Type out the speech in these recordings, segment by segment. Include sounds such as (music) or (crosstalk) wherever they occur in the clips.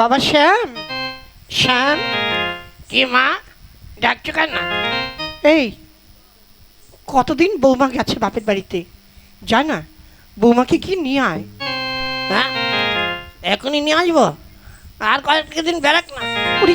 বাবা শ্যাম। শ্যাম? কি মা? ডাকছো কেন? এই কতদিন বৌমা গেছে বাপের বাড়িতে? জানা বৌমাকে কি নিয়ে আয়? হ্যাঁ এখনই নিয়ে আসব। আর কয়েকদিন বেড়াক না। ওরে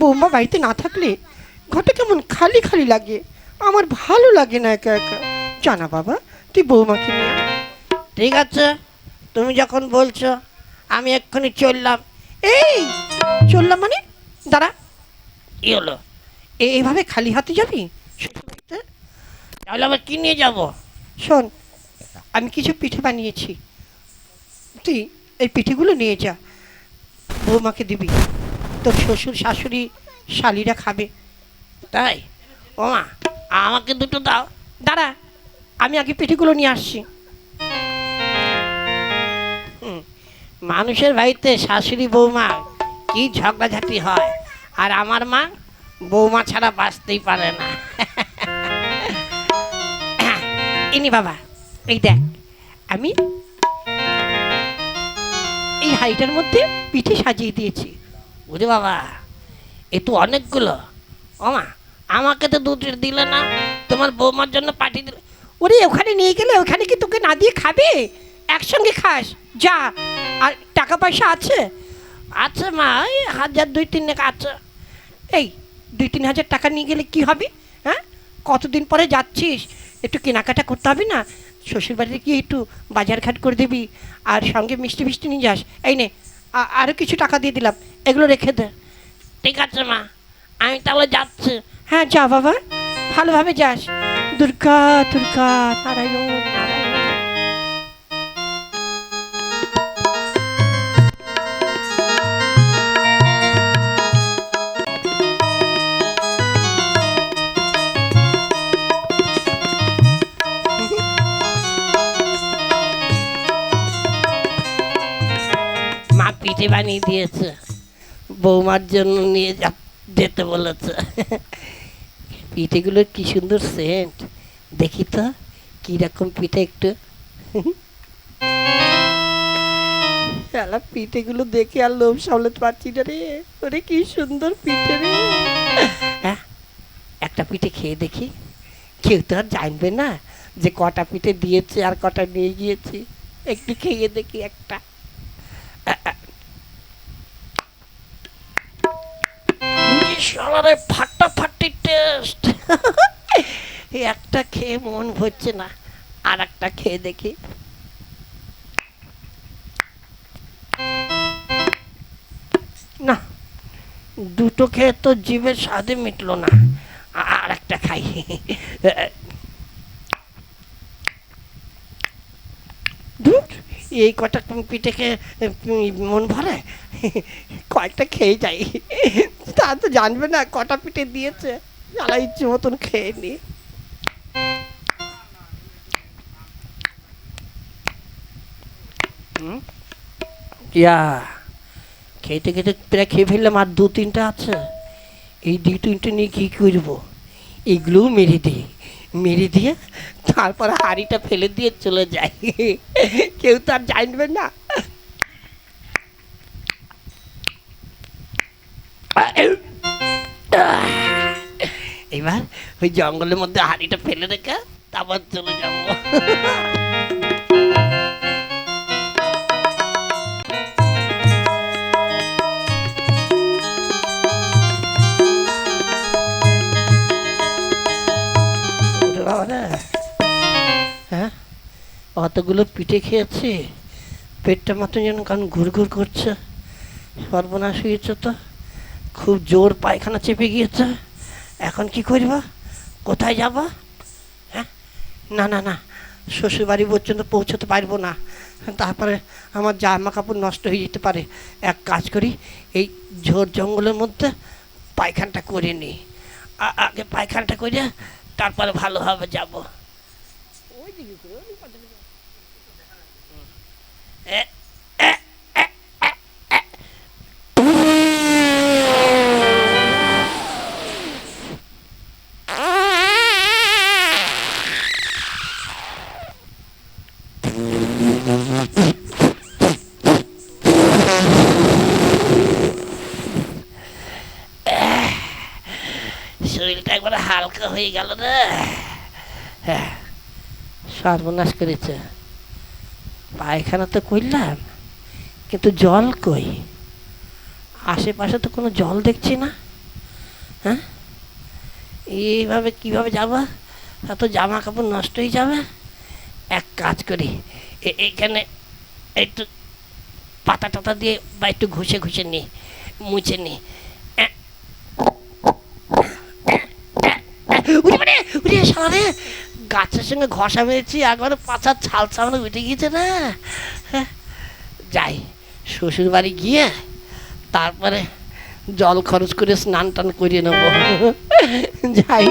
বৌমা বাড়িতে না থাকলে ঘরটা কেমন খালি খালি লাগে? আমার ভালো লাগে না একা একা। জানা বাবা তুই বৌমাকে নিয়ে ঠিক আছে তুমি যখন বলছো আমি এক্ষুনি চললাম। এই চললাম মানে? দাঁড়া। কি হলো? এ- এভাবে খালি হাতে যাবি? তাহলে আবার কি নিয়ে যাব? শোন আমি কিছু পিঠে বানিয়েছি। তুই এই পিঠেগুলো নিয়ে যা। বৌমাকে দিবি। তোর শ্বশুর শাশুড়ি শালিরা খাবে। তাই? ও মা আমাকে দুটো দাও। দাঁড়া আমি আগে পিঠেগুলো নিয়ে আসছি। মানুষের বাড়িতে শাশুড়ি বৌমা কি ঝগড়াঝাটি হয়? আর আমার মা বৌমা ছাড়া বাঁচতেই পারে না। (coughs) ইনি বাবা, এই দেখ, আমি এই হাড়িটার মধ্যে পিঠে সাজিয়ে দিয়েছি। বুঝে বাবা, এ তো অনেকগুলো। ও মা, আমাকে তো দুটো দিলে না, তোমার বৌমার জন্য পাঠিয়ে দিলে। ওরে, ওখানে নিয়ে গেলে, ওখানে কি তোকে না দিয়ে খাবে? একসঙ্গে খাস, যা। টাকা পয়সা আছে? আছে মা এই হাজার দুই তিন আছে। এই দুই তিন হাজার টাকা নিয়ে গেলে কি হবে? হ্যাঁ? কতদিন পরে যাচ্ছিস? একটু কেনাকাটা করতে হবে না? শ্বশুর বাড়িতে গিয়ে একটু বাজার ঘাট করে দিবি আর সঙ্গে মিষ্টি মিষ্টি নিয়ে যাস। এই নে আরও কিছু টাকা দিয়ে দিলাম এগুলো রেখে দে। ঠিক আছে মা আমি তাহলে যাচ্ছি। হ্যাঁ যা বাবা ভালোভাবে যাস। দুর্গা দুর্গা নারায়ণ নারায়ণ। মা বানিয়ে দিয়েছে। বৌমার জন্য নিয়ে যা, যেতে বলেছে। পিঠেগুলো কি সুন্দর সেন্ট। দেখি তো, কীরকম পিঠে একটু। শালা, পিঠেগুলো দেখে আর লোভ সামলাতে পারছি না রে। ওরে কি সুন্দর পিঠে রে। হ্যাঁ একটা পিঠে খেয়ে দেখি। কেউ তো আর জানবে না যে কটা পিঠে দিয়েছে আর কটা নিয়ে গিয়েছি। একটু খেয়ে দেখি একটা। সবারে ফাটাফাটি টেস্ট (laughs) একটা খেয়ে মন ভরছে না আর একটা খেয়ে দেখি। না দুটো খেয়ে তো জীবের স্বাদে মিটলো না আর একটা খাই। ধুর, এই কটা পিঠে খেয়ে মন ভরে কয়েকটা খেয়ে যাই। তা তো জানবে না, কটা পিঠে দিয়েছে। যারা ইচ্ছে মতন খেয়ে নি? ইয়া, খেতে খেতে প্রায় খেয়ে ফেললাম, আর দু তিনটা আছে। এই দু তিনটে নিয়ে কী করব? এগুলোও মেরে দিই মেরে দিয়ে তারপর হাঁড়িটা ফেলে দিয়ে চলে যাই কেউ তো আর জানবে না। এবার ওই জঙ্গলের মধ্যে হাঁড়িটা ফেলে রেখে তারপর চলে যাব। হ্যাঁ? অতগুলো পিঠে খেয়েছি, পেটটা মতো যেন কারণ ঘুর ঘুর করছে। সর্বনাশ হয়েছে তো। খুব জোর পায়খানা চেপে গিয়েছে। এখন কি করবা? কোথায় যাবা? হ্যাঁ? না না না। শ্বশুরবাড়ি পর্যন্ত পৌঁছতে পারব না। তারপরে আমার জামা কাপড় নষ্ট হয়ে যেতে পারে। এক কাজ করি এই ঝোর জঙ্গলের মধ্যে পায়খানটা করে নিই। আগে পায়খানটা করে তারপরে ভালোভাবে যাব। এ- হালকা হয়ে গেল রে। হ্যাঁ সর্বনাশ করেছে। পায়খানা তো করলাম, কিন্তু জল কই? আশেপাশে তো কোনো জল দেখছি না। হ্যাঁ? এইভাবে কীভাবে যাব? এত জামা কাপড় নষ্ট হয়ে যাবে। এক কাজ করি এইখানে একটু পাতা টাতা দিয়ে বা একটু ঘুষে ঘুষে নিই মুছে নি উঠে মানে উঠে সারে গাছের সঙ্গে ঘষা মেরেছি একবারে পাচার ছাল ছাল উঠে গিয়েছে না? হ্যাঁ, যাই শ্বশুর বাড়ি গিয়ে তারপরে জল খরচ করে স্নান টান করিয়ে নেব। যাই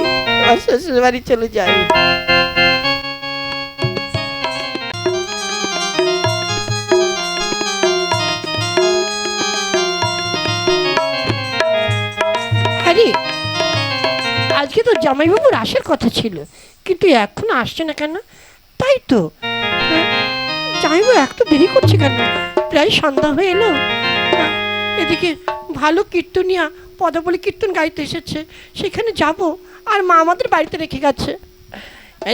শ্বশুর বাড়ি চলে যাই। আরে আজকে তো জামাইবাবুর আসার কথা ছিল কিন্তু এখন আসছে না কেন? তাই তো। হ্যাঁ, জামাইবাবু এত দেরি করছে কেন? প্রায় সন্ধ্যা হয়ে এলো। এদিকে ভালো কীর্তনিয়া পদাবলী কীর্তন গাইতে এসেছে। সেখানে যাব আর মা আমাদের বাড়িতে রেখে গেছে।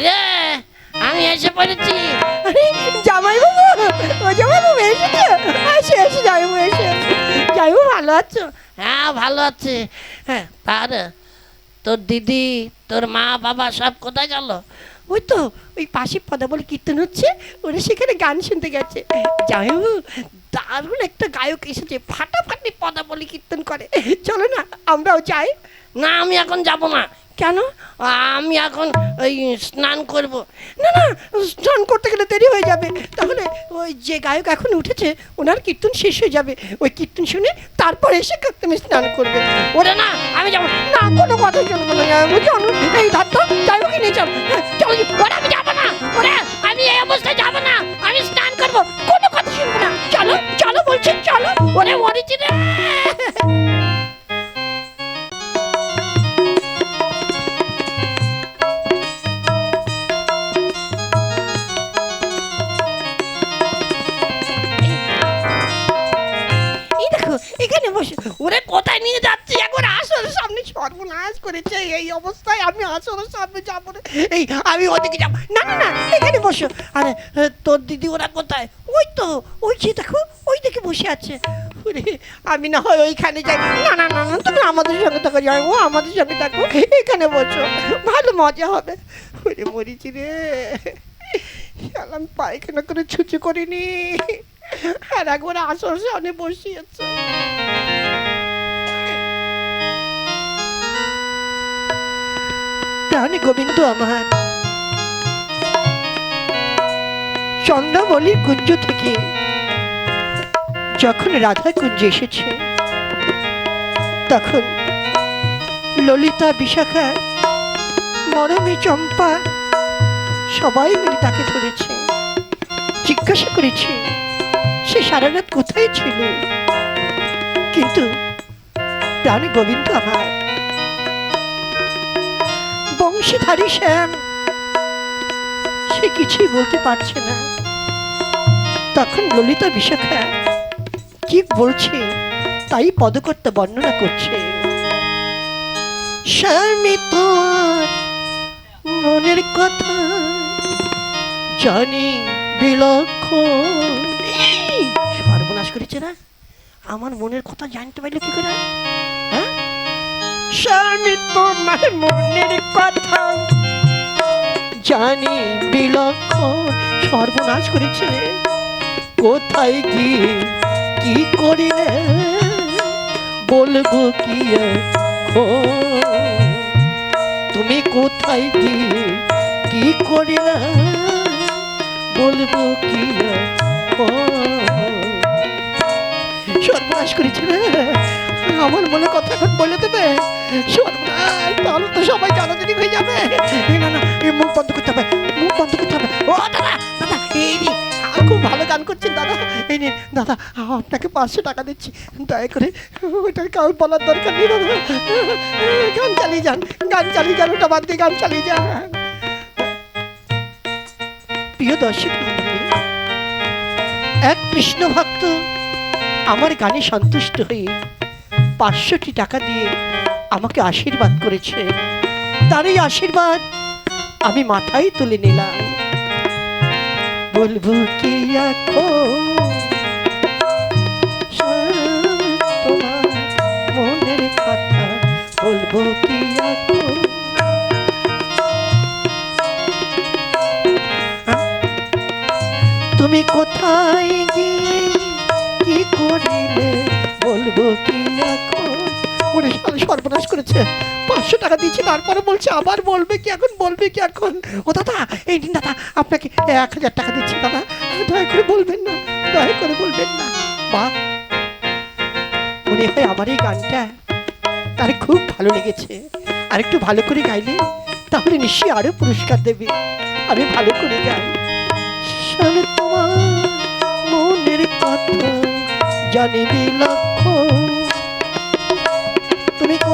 রে আমি এসে পড়েছি। আরে জামাইবাবু ও জামাইবাবু এসেছে? এসে এসে জামাইবাবু এসে এসে। জামাইবাবু ভালো আছো? হ্যাঁ ভালো আছে। হ্যাঁ। তার তোর দিদি তোর মা বাবা সব কোথায় গেল? ওই তো ওই পাশে পদাবল কীর্তন হচ্ছে ওরা সেখানে গান শুনতে গেছে। জামাইবাবু দারুণ একটা গায়ক এসেছে ফাটাফাটি পদাবলী কীর্তন করে। চলো না আমরাও যাই। না আমি এখন যাব না। কেন? আমি এখন ওই স্নান করব। না না স্নান করতে গেলে দেরি হয়ে যাবে। তাহলে ওই যে গায়ক এখন উঠেছে ওনার কীর্তন শেষ হয়ে যাবে। ওই কীর্তন শুনে তারপর এসে তুমি স্নান করবে। ওরে না আমি যাব। না কোনো কথা চলবে না। চলো এই ধার তো যাইবো নিয়ে চল। হ্যাঁ, চলো ওরে আমি যাব না। ওরে আমি এই অবস্থায় যাব না। আমি স্নান করব। কোনো কথা শুনব না। চলো চলো বলছি চলো। ওরে মরেছি রে করেছে, এই অবস্থায় আমি সামনে না এই, আমি ওদিকে না না না, এখানে বসো। আরে তোর দিদি ওরা কোথায়? ওই তো, ওই যে দেখো, ওই দিকে বসে আছে। আমি না হয় ওইখানে যাই। না না না না তুমি আমাদের সঙ্গে থাকো যাই ও আমাদের সঙ্গে থাকো, এখানে বসো। ভালো মজা হবে। ওরে মরিছি রে। পায়খানা করে ছুচু করিনি। আর একবার আসর সামনে বসিয়েছে। প্রাণী গোবিন্দ আমার। চন্দ্রাবলীর কুঞ্জ থেকে যখন রাধা কুঞ্জ এসেছে, তখন ললিতা, বিশাখা, মরমী চম্পা সবাই মিলে তাকে ধরেছে। জিজ্ঞাসা করেছে, সে সারা রাত কোথায় ছিল? কিন্তু প্রাণী গোবিন্দ আমার বংশীধারী শ্যাম সে কিছুই বলতে পারছে না। তখন ললিতা বিশাখা কি বলছে তাই পদকর্তা বর্ণনা করছে। স্বামী মনের কথা জানি বিলক্ষণ সর্বনাশ করেছে না? আমার মনের কথা জানতে পারল কি করে? স্বামী তোমার মনের কথা। জানি বিলক্ষণ সর্বনাশ করেছে। কোথায় গিয়ে কি করিলে? বলব কি? তুমি কোথায় গিয়ে কি করিলে? বলব কি? সর্বনাশ করেছে। আমার মনে কথা এখন বলে দেবে? সর্বনাশ তাহলে তো সবাই জানাজানি হয়ে যাবে। না না এই মুখ বন্ধ করতে হবে, মুখ বন্ধ করতে হবে। ও, দাদা দাদা, এই খুব ভালো গান করছেন, দাদা। এই নিন, দাদা, আপনাকে পাঁচশো টাকা দিচ্ছি। দয়া করে ওইটার কাউ বলার দরকার নেই, দাদা। গান চালিয়ে যান, গান চালিয়ে যান, ওটা বাদ দিয়ে গান চালিয়ে যান। প্রিয় দর্শক এক কৃষ্ণ ভক্ত আমার গানে সন্তুষ্ট হয়ে পাঁচশোটি টাকা দিয়ে আমাকে আশীর্বাদ করেছে। তার এই আশীর্বাদ আমি মাথায় তুলে নিলাম। বলব কি মনের কথা? বলব কি তুমি কোথায় গিয়ে কি করিলে? বলব কি এখন ওরে সর্বনাশ করেছে? পাঁচশো টাকা দিয়েছি, তারপরে বলছে, আবার বলবে কি এখন, বলবে কি এখন? ও দাদা, এই দিন দাদা, আপনাকে এক হাজার টাকা দিচ্ছি, দাদা। দয়া করে বলবেন না, দয়া করে বলবেন না। বা মনে হয় আমার এই গানটা তার খুব ভালো লেগেছে। আর একটু ভালো করে গাইলে তাহলে নিশ্চয়ই আরও পুরস্কার দেবে। আমি ভালো করে গাই। তোমার মনের কথা জানিবি লক্ষ্য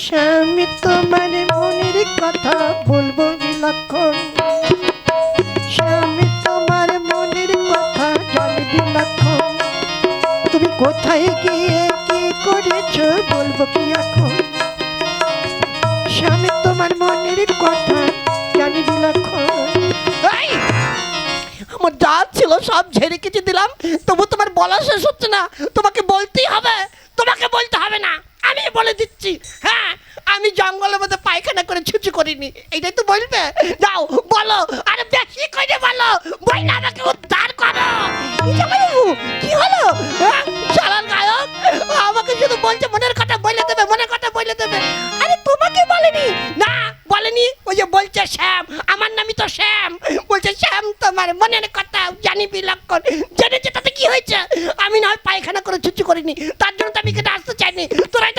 স্বামী তোমার মনের কথা বলব বিলক্ষণ। স্বামী তোমার মনের কথা জানি বিলক্ষণ। তুমি কোথায় গিয়ে কি করেছ বলব কি এখন? স্বামী তোমার মনের কথা জানি বিলক্ষণ। আমার যা ছিল সব ঝেড়ে কেটে দিলাম, তবু তোমার বলা শেষ হচ্ছে না। তোমাকে বলতেই হবে, তোমাকে বলতে হবে না। আমি বলে দিচ্ছি। হ্যাঁ আমি জঙ্গলের মধ্যে পায়খানা করে ছুচি করিনি। এইটাই তো বলবে। যাও, বলো। আরে বেশি করে বলো? বই না আমাকে উদ্ধার করো। কি হলো? হ্যাঁ? চালান গায়ক, আমাকে শুধু বলছে মনের কথা বলে দেবে, মনের কথা বলে দেবে। আরে তোমাকে বলেনি? না, বলেনি। ওই যে বলছে শ্যাম, আমার নামই তো শ্যাম। বলছে, শ্যাম, তোমার মনের কথা জানি বিলক্ষণ। জেনেছে তাতে কি হয়েছে? আমি না পায়খানা করে ছুচি করিনি। তার জন্য তো আমি এখানে আসতে চাইনি। তোরাই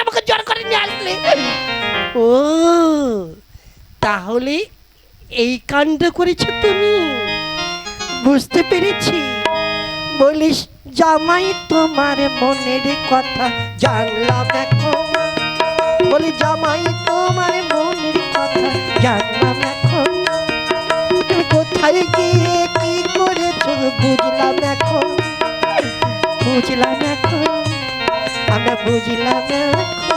আসলি। ও, তাহলে এই কাণ্ড করেছ তুমি। বুঝতে পেরেছি। বলিস, জামাই তোমার মনের কথা জানলাম এখন। বলি, জামাই তোমার মনের কথা জানলাম এখন। কোথায় গিয়ে কি করেছ বুঝলাম এখন। বুঝলাম এখন আমরা বুঝলাম এখন।